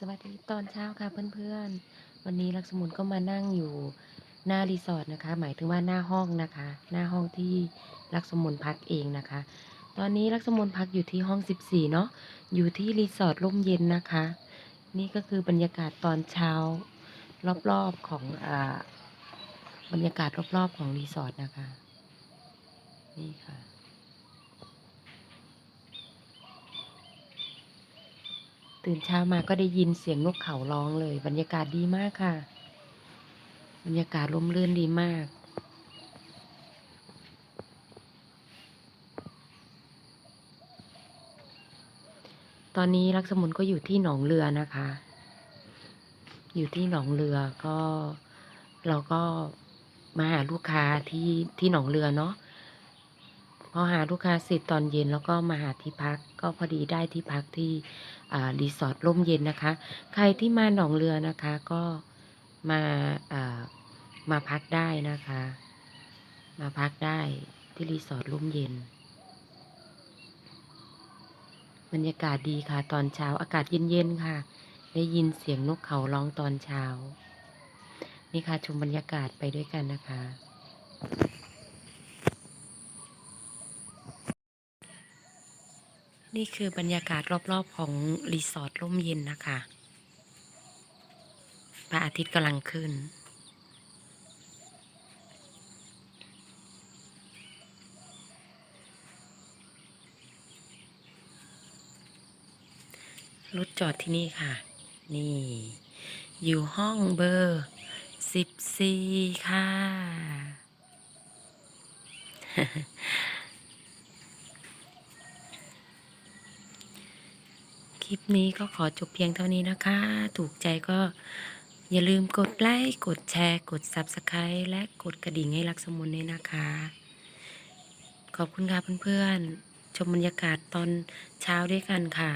สวัสดีตอนเช้าค่ะเพื่อนๆ วันนี้ลักษมุนก็มานั่งอยู่หน้ารีสอร์ทนะคะ หมายถึงว่าหน้าห้องนะคะ หน้าห้องที่ลักษมุนพักเองนะคะ ตอนนี้ลักษมุนพักอยู่ที่ห้อง 14 เนาะอยู่ที่รีสอร์ทร่มเย็นนะคะ นี่ก็คือบรรยากาศตอนเช้า รอบๆของอ่าบรรยากาศรอบๆของรีสอร์ทนะคะ นี่ค่ะ ตื่นเช้ามาก็ได้ยินเสียงนกเขาร้องเลย บรรยากาศดีมากค่ะ บรรยากาศร่มรื่นดีมากตอนนี้ลักษมุนก็อยู่ที่หนองเรือนะคะ อยู่ที่หนองเรือก็เราก็มาหาลูกค้าที่ที่หนองเรือเนาะ อหาลูกค้าเสร็จตอนเย็นแล้วก็มาหาที่พัก ก็พอดีได้ที่พักที่รีสอร์ทร่มเย็นนะคะ ใครที่มาหนองเรือนะคะก็มาามาพักได้นะคะ มาพักได้ที่รีสอร์ทร่มเย็น บรรยากาศดีค่ะ ตอนเช้าอากาศเย็นๆค่ะ ได้ยินเสียงนกเขาร้องตอนเช้า นี่ค่ะชมบรรยากาศไปด้วยกันนะคะ นี่คือบรรยากาศรอบๆของรีสอร์ทร่มเย็นนะคะพระอาทิตย์กำลังขึ้น รถจอดที่นี่ค่ะ นี่ อยู่ห้องเบอร์สิบสี่ค่ะ คลิปนี้ก็ขอจบเพียงเท่านี้นะคะ ถูกใจก็อย่าลืมกดไลค์ กดแชร์ กด Subscribe และกดกระดิ่งให้รักสมุนด้วยนะคะ ขอบคุณค่ะเพื่อนๆ ชมบรรยากาศตอนเช้าด้วยกันค่ะ